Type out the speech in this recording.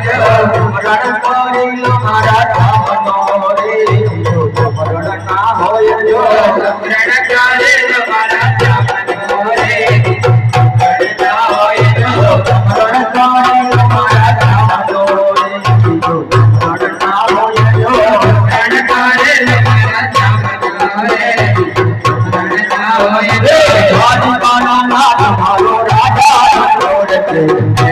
મરણ પડી મારા રામ નો રે મરણ ના હોય જો મરણ કરે મારા રામ નો રે મરણ ના હોય જો મરણ કરે મારા રામ નો રે મરણ ના હોય જો મરણ કરે મારા રામ નો રે મરણ ના હોય જો રાજપાના ના તમારો રાજા નો રે